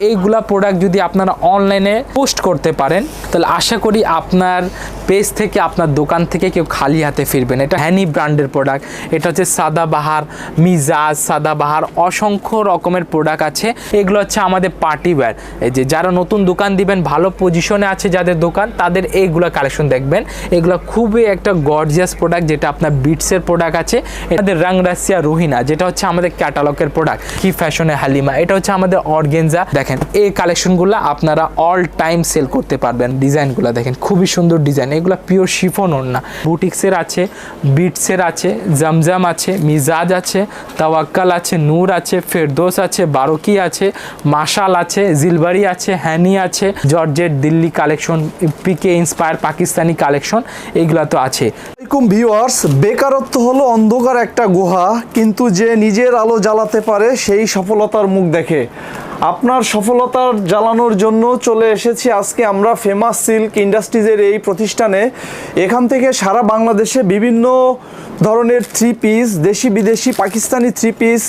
এইগুলা প্রোডাক্ট যদি আপনারা অনলাইনে পোস্ট করতে পারেন, তাহলে আশা করি আপনার পেজ থেকে, আপনার দোকান থেকে কেউ খালি হাতে ফিরবেন এটা হ্যানি ব্র্যান্ডের প্রোডাক্ট এটা হচ্ছে সাদাবাহার মিজাজ, সাদাবাহার অসংখ্য রকমের প্রোডাক্ট আছে। এগুলো হচ্ছে আমাদের পার্টি ওয়্যার এই যে যারা নতুন দোকান দিবেন, ভালো পজিশনে আছে যাদের দোকান, তাদের এইগুলো কালেকশন দেখবেন। এগুলো খুবই একটা গর্জিয়াস প্রোডাক্ট যেটা আপনার বিটসের প্রোডাক্ট আছে। আমাদের রাংরাসিয়া রোহিনা যেটা হচ্ছে আমাদের ক্যাটালগের প্রোডাক্ট কি ফ্যাশনে হালিমা, এটা হচ্ছে আমাদের অর্গেনজা দেখেন, এই কালেকশনগুলো আপনারা অল টাইম সেল করতে পারবেন। ডিজাইনগুলো দেখেন, খুবই সুন্দর ডিজাইন। এগুলো পিওর শিফন ওড়না। বুটিক্সের আছে বিটসের আছে, জামজাম আছে, মিজাজ আছে, তাওয়াক্কাল আছে, নূর আছে, ফেরদোস আছে, বারোকি আছে, মাশাল আছে, জিলবারি আছে, হ্যানি আছে, georgette Delhi collection PK inspire Pakistani collection এগুলো তো আছে। আসসালামাইকুম ভিউয়ার্স, বেকারত্ব হলো অন্ধকার একটা গুহা, কিন্তু যে নিজের আলো জ্বালাতে পারে সেই সফলতার মুখ দেখে। আপনার সফলতার জ্বালানোর জন্য চলে এসেছি আজকে আমরা ফেমাস সিল্ক ইন্ডাস্ট্রিজের এই প্রতিষ্ঠানে। এখান থেকে সারা বাংলাদেশে বিভিন্ন ধরনের থ্রি পিস দেশি বিদেশি, পাকিস্তানি থ্রি পিস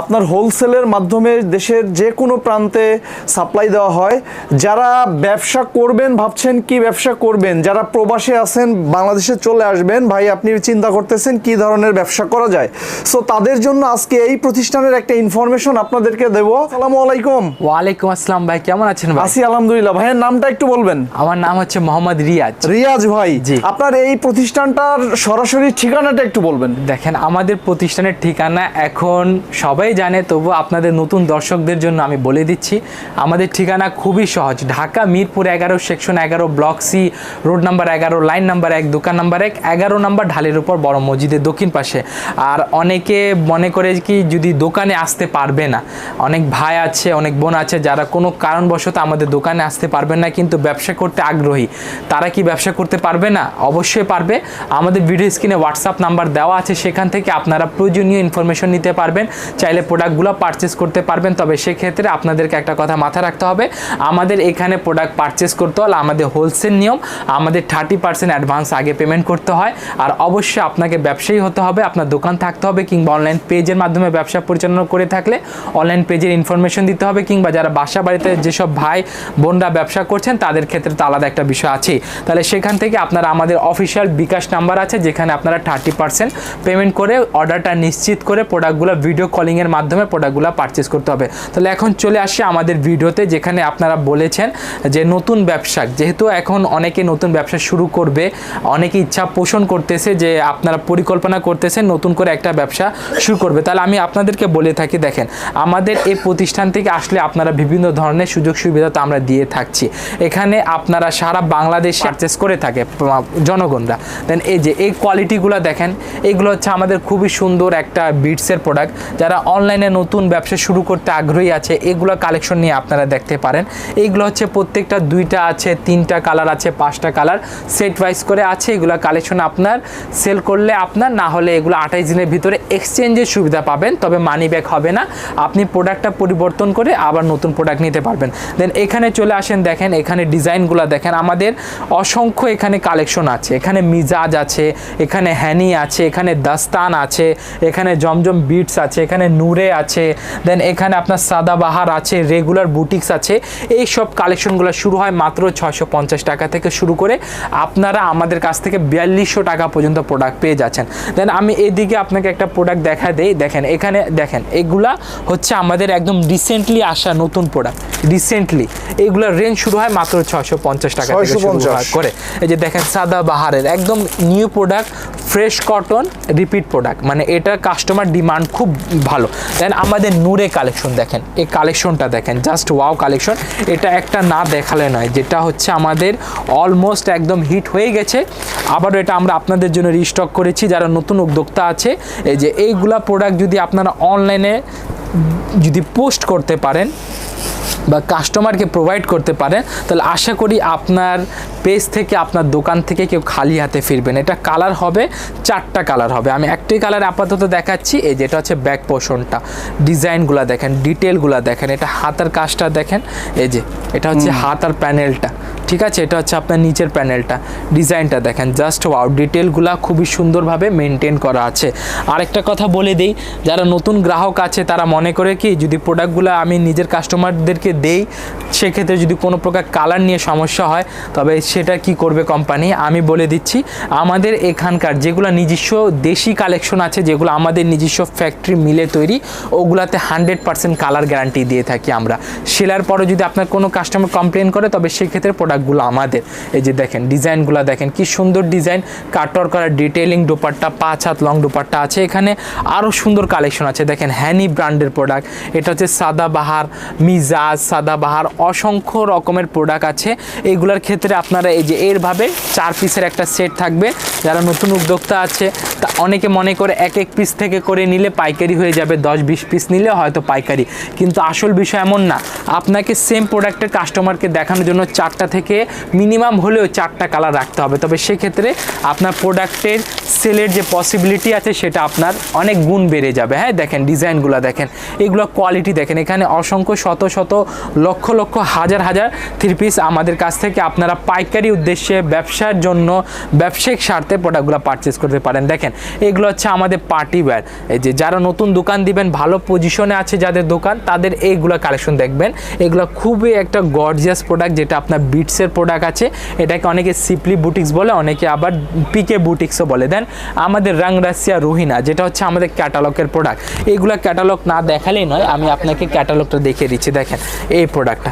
আপনার হোলসেলের মাধ্যমে দেশের যে কোনো প্রান্তে সাপ্লাই দেওয়া হয়। যারা ব্যবসা করবেন, ভাবছেন কি ব্যবসা করবেন, যারা প্রবাসে আছেন, বাংলাদেশে চলে আসবেন, ভাই আপনি চিন্তা করতেছেন কি ধরনের ব্যবসা করা যায়। সো তাদের জন্য আজকে এই প্রতিষ্ঠানের একটা ইনফরমেশন আপনাদেরকে দেবো। আসসালামু আলাইকুম। ওয়ালাইকুম আসসালাম ভাই কেমন আছেন ভাই? আসি আলহামদুলিল্লাহ। ভাইয়ের নামটা একটু বলবেন। আমার নাম হচ্ছে মোহাম্মদ রিয়াজ। রিয়াজ ভাই জি। আপনার এই প্রতিষ্ঠানটার সরাসরি ঠিকানাটা একটু বলবেন। দেখেন আমাদের প্রতিষ্ঠানের ঠিকানা এখন সবাই জানে তবু আপনাদের নতুন দর্শকদের জন্য আমি বলে দিচ্ছি আমাদের ঠিকানা খুবই সহজ। ঢাকা মিরপুর এগারো সেকশন এগারো ব্লক সি রোড নাম্বার এগারো লাইন নাম্বার এক দোকান নাম্বার এক এগারো নাম্বার ঢালের উপর বড় মসজিদের দক্ষিণ পাশে। আর অনেকে মনে করে কি যদি দোকানে আসতে পারবে না। অনেক ভাই আছে অনেক বোন আছে যারা কোনো কারণবশত আমাদের দোকানে আসতে পারবেন না, কিন্তু ব্যবসা করতে আগ্রহী। তারা কি ব্যবসা করতে পারবে না? অবশ্যই পারবে। আমাদের ভিডিও স্ক্রিনে হোয়াটসঅ্যাপ নাম্বার দেওয়া আছে, সেখান থেকে আপনারা প্রয়োজনীয় ইনফরমেশন নিতে পারবেন। চাইলে প্রোডাক্টগুলো পারচেস করতে পারবেন, তবে সেক্ষেত্রে আপনাদেরকে একটা কথা মাথায় রাখতে হবে। আমাদের এখানে প্রোডাক্ট পারচেস করতে হলে আমাদের হোলসেল নিয়ম, আমাদের থার্টি পার্সেন্ট অ্যাডভান্স আগে পেমেন্ট করতে হয়। আর অবশ্যই আপনাকে ব্যবসায়ী হতে হবে, আপনার দোকান থাকতে হবে, কিংবা অনলাইন পেজের মাধ্যমে ব্যবসা পরিচালনা করে থাকলে অনলাইন পেজের ইনফরমেশন দিতে হবে। কিংবা যারা বাসা বাড়িতে যেসব ভাই বোনরা ব্যবসা করছেন, তাদের ক্ষেত্রে তো আলাদা একটা বিষয় আছে তাহলে সেখান থেকে আপনারা আমাদের অফিসিয়াল বিকাশ নাম্বার আছে, যেখানে আপনারা থার্টি পার্সেন্ট পেমেন্ট করে অর্ডারটা নিশ্চিত করে প্রোডাক্টগুলো ভিডিও কলিংয়ের মাধ্যমে প্রোডাক্টগুলো পারচেস করতে হবে। তাহলে এখন চলে আসি আমাদের ভিডিওতে যেখানে আপনারা বলেছেন যে নতুন ব্যবসা, যেহেতু এখন অনেকে নতুন ব্যবসা শুরু করবে, অনেকে ইচ্ছা পোষণ করতেছে যে আপনারা পরিকল্পনা করতেছেন নতুন করে একটা ব্যবসা শুরু করবে। তাহলে আমি আপনাদেরকে বলে থাকি, দেখেন, আমাদের এই প্রতিষ্ঠান থেকে আসলে আপনারা বিভিন্ন ধরনের সুযোগ সুবিধা তো আমরা দিয়ে থাকছি। এখানে আপনারা সারা বাংলাদেশ পারচেস করে থাকে জনগণরা। দেন এই যে, এই কোয়ালিটিগুলো দেখেন, এগুলো হচ্ছে আমাদের খুবই সুন্দর একটা বিটসের প্রোডাক্ট যারা অনলাইনে নতুন ব্যবসা শুরু করতে আগ্রহী আছে, এগুলো কালেকশন নিয়ে আপনারা দেখতে পারেন। এইগুলো হচ্ছে প্রত্যেকটা দুইটা আছে, তিনটা কালার আছে, পাঁচটা কালার সেট ওয়াইজ করে আছে, এগুলো কালেকশন আপনার সেল করলে আপনার, না হলে এগুলো আঠাইশ দিনের ভিতরে এক্সচেঞ্জের সুবিধা পাবেন, তবে মানি ব্যাক হবে না। আপনি প্রোডাক্টটা পরিবর্তন করে আবার নতুন প্রোডাক্ট নিতে পারবেন। দেন এখানে চলে আসেন, দেখেন এখানে ডিজাইনগুলো দেখেন, আমাদের অসংখ্য এখানে কালেকশন আছে। এখানে মিজাজ আছে, এখানে হ্যানি আছে, এখানে দাস্তান আছে, এখানে জমজম বিটস আছে, এখানে নূরে আছে দেন এখানে আপনার সাদাবাহার আছে রেগুলার বুটিক্স আছে। এই সব কালেকশনগুলো শুরু হয় মাত্র পঞ্চাশ টাকা থেকে শুরু করে আপনারা আমাদের কাছ থেকে বিয়াল্লিশশো টাকা পর্যন্ত প্রোডাক্ট পেয়ে যাচ্ছেন। দেন আমি এদিকে আপনাকে একটা প্রোডাক্ট দেখা দেই। দেখেন, এখানে দেখেন, এগুলা হচ্ছে আমাদের একদম রিসেন্টলি আসা নতুন প্রোডাক্ট রিসেন্টলি এগুলোর রেঞ্জ শুরু হয় মাত্র ছয়শো পঞ্চাশ টাকা থেকে শুরু করে। এই যে দেখেন সাদা বাহারের একদম new product fresh cotton repeat product মানে এটা কাস্টমার ডিমান্ড খুব ভালো। দেন আমাদের নূরে কালেকশন দেখেন এই কালেকশনটা দেখেন জাস্ট ওয়াও কালেকশন এটা একটা না দেখালে নয় যেটা হচ্ছে আমাদের অলমোস্ট একদম হিট হয়ে গেছে। আবারও এটা আমরা আপনাদের জন্য রিস্টক করেছি যারা নতুন উদ্যোক্তা আছে। এই যে এইগুলা প্রোডাক্ট যদি আপনারা অনলাইনে যদি পোস্ট করতে পারেন বা কাস্টমারকে প্রোভাইড করতে পারেন তাহলে আশা করি আপনার পেজ থেকে আপনার দোকান থেকে কেউ খালি হাতে ফিরবেন। এটা কালার হবে চারটা কালার হবে। আমি একটি কালার আপাতত দেখাচ্ছি এই যেটা হচ্ছে ব্যাক পোর্শনটা ডিজাইনগুলো দেখেন ডিটেলগুলো দেখেন এটা হাতার কাজটা দেখেন এই যে এটা হচ্ছে হাতার প্যানেলটা ঠিক আছে? এটা হচ্ছে আপনার নিচের প্যানেলটা। ডিজাইনটা দেখেন, জাস্ট ওয়াও। ডিটেলগুলা খুবই সুন্দরভাবে মেনটেন করা আছে। আরেকটা কথা বলে দিই, যারা নতুন গ্রাহক আছে, তারা মনে করে কি, যদি প্রোডাক্টগুলো আমি নিজের কাস্টমারদেরকে দেই, সেক্ষেত্রে যদি কোনো প্রকার কালার নিয়ে সমস্যা হয়, তবে সেটা কি করবে কোম্পানি? আমি বলে দিচ্ছি, আমাদের এখানকার যেগুলো নিজস্ব দেশি কালেকশন আছে, যেগুলো আমাদের নিজস্ব ফ্যাক্টরি মিলে তৈরি, ওগুলাতে হান্ড্রেড পার্সেন্ট কালার গ্যারান্টি দিয়ে থাকি আমরা। সেলার পরে যদি আপনার কোনো কাস্টমার কমপ্লেন করে, তবে সেক্ষেত্রে প্রোডাক্টগুলো আমাদের। এই যে দেখেন ডিজাইনগুলো দেখেন, কি সুন্দর ডিজাইন কাটর করা ডিটেলিং দোপাট্টা, পাঁচ হাত লং দোপাট্টা আছে। এখানে আরও সুন্দর কালেকশন আছে। দেখেন হ্যানি ব্র্যান্ডের প্রোডাক্ট এটা হচ্ছে সাদাবাহার মিজাজ সাদাবাহার অসংখ্য রকমের প্রোডাক্ট আছে। এইগুলোর ক্ষেত্রে আপনারা এই যে এরভাবে চার পিসের একটা সেট থাকবে। যারা নতুন উদ্যোক্তা আছে, তা অনেকে মনে করে এক এক পিস থেকে করে নিলে পাইকারি হয়ে যাবে। দশ বিশ পিস নিলে হয়তো পাইকারি। কিন্তু আসল বিষয় এমন না। আপনাকে সেম প্রোডাক্টের কাস্টমারকে দেখানোর জন্য চারটা থেকে মিনিমাম হলেও চারটা কালার রাখতে হবে। তবে সেক্ষেত্রে আপনার প্রোডাক্টের সেলের যে পসিবিলিটি আছে, সেটা আপনার অনেক গুণ বেড়ে যাবে। হ্যাঁ দেখেন ডিজাইনগুলো দেখেন, এগুলো কোয়ালিটি দেখেন। এখানে অসংখ্য শত শত লক্ষ লক্ষ হাজার হাজার থ্রি পিস আমাদের কাছ থেকে আপনারা পাইকারি উদ্দেশ্যে ব্যবসার জন্য ব্যবসায়িক স্বার্থে প্রোডাক্টগুলো পারচেস করতে পারেন। দেখেন, এগুলো হচ্ছে আমাদের পার্টি ওয়্যার এই যে যারা নতুন দোকান দিবেন, ভালো পজিশনে আছে যাদের দোকান, তাদের এইগুলো কালেকশন দেখবেন। এগুলো খুবই একটা গর্জিয়াস প্রোডাক্ট যেটা আপনার বিটসের প্রোডাক্ট আছে। এটাকে অনেকে সিপলি বুটিক্স বলে, অনেকে আবার পিকে বুটিক্সও বলে। দেন আমাদের রাংরাসিয়া রুহিনা যেটা হচ্ছে আমাদের ক্যাটালগের প্রোডাক্ট এইগুলো ক্যাটালগ না দেখালেই নয়, আমি আপনাকে ক্যাটালগটা দেখিয়ে দিচ্ছি। দেখেন, এই প্রোডাক্টটা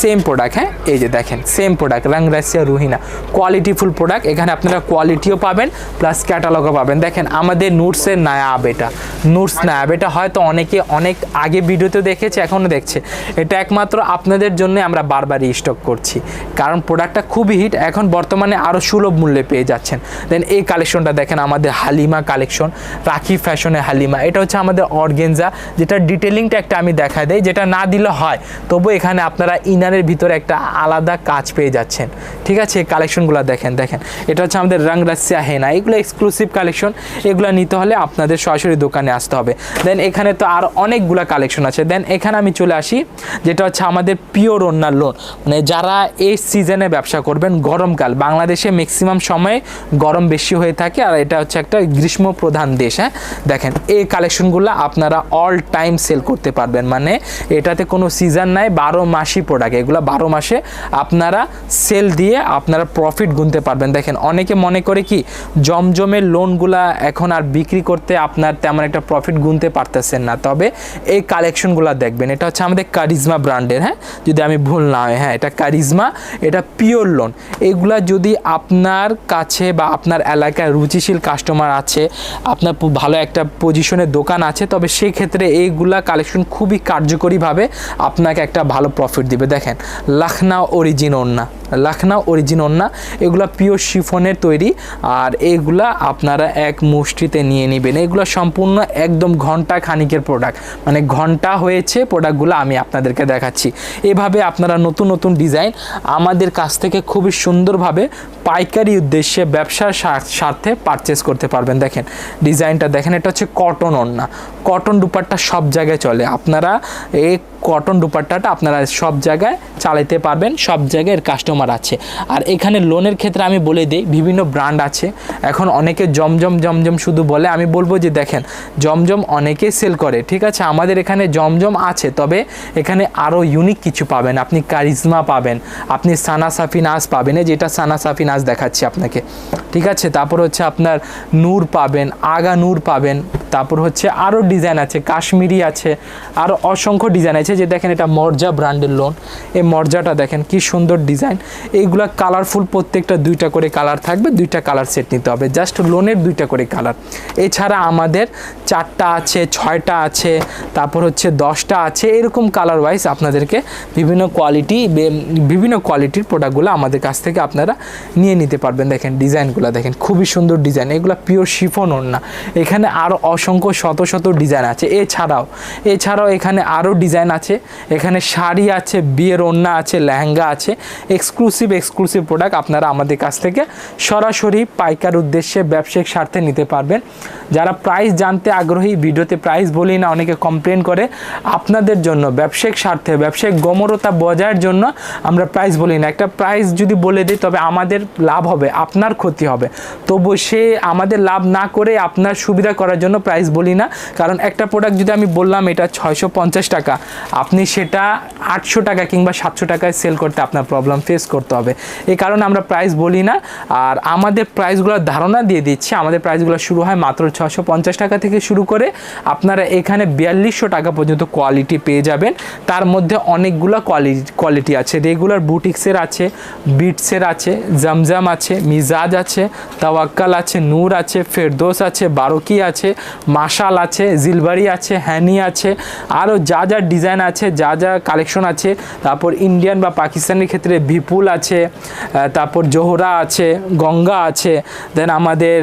সেম প্রোডাক্ট হ্যাঁ? এই যে দেখেন সেম প্রোডাক্ট রাং রাংরাসিয়া রুহিনা কোয়ালিটিফুল প্রোডাক্ট এখানে আপনারা কোয়ালিটিও পাবেন প্লাস ক্যাটালগও পাবেন। দেখেন, আমাদের নুটসের নায়াব এটা। নুটস নায়াব, এটা হয়তো অনেকে অনেক আগে ভিডিওতে দেখেছে এখনও দেখছে। এটা একমাত্র আপনাদের জন্য আমরা বারবারই স্টক করছি। কারণ প্রোডাক্টটা খুবই হিট এখন বর্তমানে আরও সুলভ মূল্যে পেয়ে যাচ্ছেন। দেন এই কালেকশনটা দেখেন আমাদের হালিমা কালেকশন রাখি ফ্যাশনের হালিমা। এটা হচ্ছে আমাদের অর্গেনজা যেটা ডিটেলিংটা একটা আমি দেখা দেই, যেটা না দিলে হয়। তবু এখানে আপনারা ইনারের ভিতরে একটা আলাদা কাজ পেয়ে যাচ্ছেন। ঠিক আছে? এই কালেকশনগুলো দেখেন দেখেন। এটা হচ্ছে আমাদের রং রাসিয়া হেনা। এগুলো এক্সক্লুসিভ কালেকশন এগুলো নিতে হলে আপনাদের সরাসরি দোকানে আসতে হবে। দেন এখানে তো আর অনেকগুলো কালেকশন আছে। দেন এখানে আমি চলে আসি, যেটা হচ্ছে আমাদের পিওর ওনার লোন মানে যারা এই সিজনে ব্যবসা করবেন গরমকাল। বাংলাদেশে ম্যাক্সিমাম সময়ে গরম বেশি হয়ে থাকে আর এটা হচ্ছে একটা গ্রীষ্ম প্রধান দেশ হ্যাঁ? দেখেন, এই কালেকশনগুলো আপনারা অল টাইম সেল করতে পারবেন। মানে এটাতে কোনো সিজন নাই, বারো মাসই প্রোডাক্ট এগুলো বারো মাসে আপনারা সেল দিয়ে আপনারা প্রফিট গুনতে পারবেন। দেখেন, অনেকে মনে করে কি জমজমের লোনগুলা এখন আর বিক্রি করতে আপনার তেমন একটা প্রফিট গুনতে পারতেছেন না। তবে এই কালেকশনগুলো দেখবেন, এটা হচ্ছে আমাদের কারিজমা ব্র্যান্ডের হ্যাঁ? যদি আমি ভুল না হয় হ্যাঁ এটা কারিজমা এটা পিওর লোন এগুলা যদি আপনার কাছে বা আপনার এলাকায় রুচিশীল কাস্টমার আছে, আপনার ভালো একটা পজিশনের দোকান আছে, তবে সেক্ষেত্রে এইগুলা কালেকশন খুবই কার্যকরীভাবে আপনাকে একটা ভালো প্রফিট দিবে। দেখেন, লাখনা অরিজিন ওন্না লাখনাও অরিজিন ওন্না এগুলা পিওর শিফনের তৈরি। আর এগুলা আপনারা এক মুষ্টিতে নিয়ে নেবেন। এগুলো সম্পূর্ণ একদম ঘণ্টা খানিকের প্রোডাক্ট মানে ঘণ্টা হয়েছে প্রোডাক্টগুলো আমি আপনাদেরকে দেখাচ্ছি। এভাবে আপনারা নতুন নতুন ডিজাইন আমাদের কাছ থেকে খুবই সুন্দরভাবে পাইকারি উদ্দেশ্যে ব্যবসার স্বার- স্বার্থে পারচেস করতে পারবেন। দেখেন ডিজাইনটা দেখেন, এটা হচ্ছে কটন ওন্না কটন দুপাট্টা সব জায়গায় চলে। আপনারা এই কটন দুপাট্টাটা আপনারা সব জায়গায় চালাতে পারবেন, সব জায়গায় এর কাস্টমার আছে। আর এখানে লোনের ক্ষেত্রে আমি বলে দিই, বিভিন্ন ব্র্যান্ড আছে। এখন অনেকে জমজম জমজম শুধু বলে। আমি বলব যে দেখেন, জমজম অনেকেই সেল করে, ঠিক আছে? আমাদের এখানে জমজম আছে, তবে এখানে আরও ইউনিক কিছু পাবেন। আপনি কারিজমা পাবেন, আপনি সানা সাফি নাচ পাবেন যেটা সানা সাফি নাচ দেখাচ্ছি আপনাকে, ঠিক আছে? তারপর হচ্ছে আপনার নূর পাবেন, আগা নূর পাবেন। তারপর হচ্ছে আরও ডিজাইন আছে, কাশ্মীরি আছে আরও অসংখ্য ডিজাইন আছে। যে দেখেন এটা মর্জা ব্র্যান্ডের লোন এই মর্জাটা দেখেন, কি সুন্দর ডিজাইন এইগুলা কালারফুল প্রত্যেকটা দুইটা করে কালার থাকবে, দুইটা কালার সেট নিতে হবে। জাস্ট লোনের দুইটা করে কালার এছাড়া আমাদের চারটা আছে, ছয়টা আছে, তারপর হচ্ছে দশটা আছে, এরকম কালার ওয়াইজ আপনাদেরকে বিভিন্ন কোয়ালিটি বিভিন্ন কোয়ালিটির প্রোডাক্টগুলো আমাদের কাছ থেকে আপনারা নিয়ে নিতে পারবেন। দেখেন ডিজাইনগুলো দেখেন, খুবই সুন্দর ডিজাইন এগুলো পিওর শিফন ওড়না। এখানে আরও অসংখ্য শত শত ডিজাইন আছে। এছাড়াও এছাড়াও এখানে আরও ডিজাইন আছে। এখানে শাড়ি আছে, বিয়ের ওড়না আছে, লেহেঙ্গা আছে এক্সক্লুসিভ এক্সক্লুসিভ প্রোডাক্ট আপনারা আমাদের কাছ থেকে সরাসরি পাইকার উদ্দেশ্যে ব্যবসায়িক স্বার্থে নিতে পারবেন। যারা প্রাইস জানতে আগ্রহী, ভিডিওতে প্রাইস বলি না, অনেকে কমপ্লেন করে। আপনাদের জন্য, ব্যবসায়িক স্বার্থে, ব্যবসায়িক গমরতা বজায়ের জন্য আমরা প্রাইস বলি না। একটা প্রাইস যদি বলে দিই, তবে আমাদের লাভ হবে, আপনার ক্ষতি হবে। তবু সে আমাদের লাভ না করে আপনার সুবিধা করার জন্য প্রাইস বলি না। কারণ একটা প্রোডাক্ট যদি আমি বললাম, এটা ছয়শো পঞ্চাশ টাকা, আপনি সেটা আটশো টাকা কিংবা সাতশো টাকায় সেল করতে আপনার প্রবলেম ফেস করতে হবে। এই কারণে আমরা প্রাইস বলি না, আর আমাদের প্রাইসগুলোর ধারণা দিয়ে দিচ্ছি। আমাদের প্রাইসগুলো শুরু হয় মাত্র ছশো পঞ্চাশ টাকা থেকে শুরু করে আপনারা এখানে বিয়াল্লিশশো টাকা পর্যন্ত কোয়ালিটি পেয়ে যাবেন। তার মধ্যে অনেকগুলো কোয়ালিটি কোয়ালিটি আছে। রেগুলার বুটিক্সের আছে বিটসের আছে, জমজম আছে, মিজাজ আছে, তাওয়াক্কাল আছে, নূর আছে, ফেরদোস আছে, বারোকি আছে, মাশাল আছে জিলবারি আছে, হ্যানি আছে আরও যা যা ডিজাইন আছে, যা যা কালেকশন আছে, তারপর ইন্ডিয়ান বা পাকিস্তানের ক্ষেত্রে বিপুল আছে তারপর জোহরা আছে, গঙ্গা আছে দেন আমাদের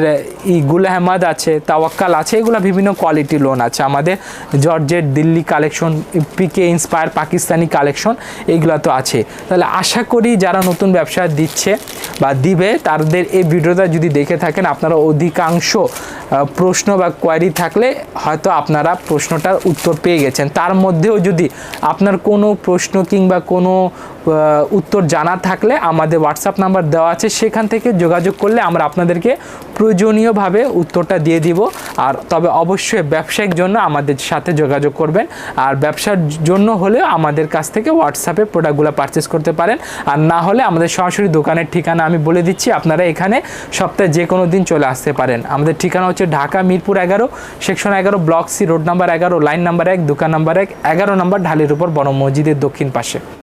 ই গুল আহমদ আছে, তাওয়াক্কাল আছে, এগুলো বিভিন্ন কোয়ালিটি লোন আছে। আমাদের georgette Delhi collection PK inspire Pakistani collection এইগুলো তো আছে। তাহলে আশা করি যারা নতুন ব্যবসা দিচ্ছে বা দিবে, তাদের এই ভিডিওটা যদি দেখে থাকেন, আপনারা অধিকাংশ প্রশ্ন বা কোয়ারি থাকলে হয়তো আপনারা প্রশ্নটার উত্তর পেয়ে গেছেন। তার মধ্যেও যদি আপনার কোনো প্রশ্ন কিংবা কোনো উত্তর জানা থাকলে আমাদের হোয়াটসঅ্যাপ নাম্বার দেওয়া আছে, সেখান থেকে যোগাযোগ করলে আমরা আপনাদেরকে প্রয়োজনীয়ভাবে উত্তরটা দিয়ে দিব। আর তবে অবশ্যই ব্যবসায়িক জন্য আমাদের সাথে যোগাযোগ করবেন। আর ব্যবসার জন্য হলেও আমাদের কাছ থেকে হোয়াটসঅ্যাপে প্রোডাক্টগুলো পারচেস করতে পারেন। আর না হলে আমাদের সরাসরি দোকানের ঠিকানা আমি বলে দিচ্ছি, আপনারা এখানে সপ্তাহে যে কোনো দিন চলে আসতে পারেন। আমাদের ঠিকানা হচ্ছে ঢাকা, মিরপুর এগারো, সেকশন এগারো, ব্লক সি, রোড নাম্বার এগারো, লাইন নাম্বার এক, দোকান নাম্বার এক, এগারো নাম্বার ঢালির উপর বড় মসজিদের দক্ষিণ পাশে।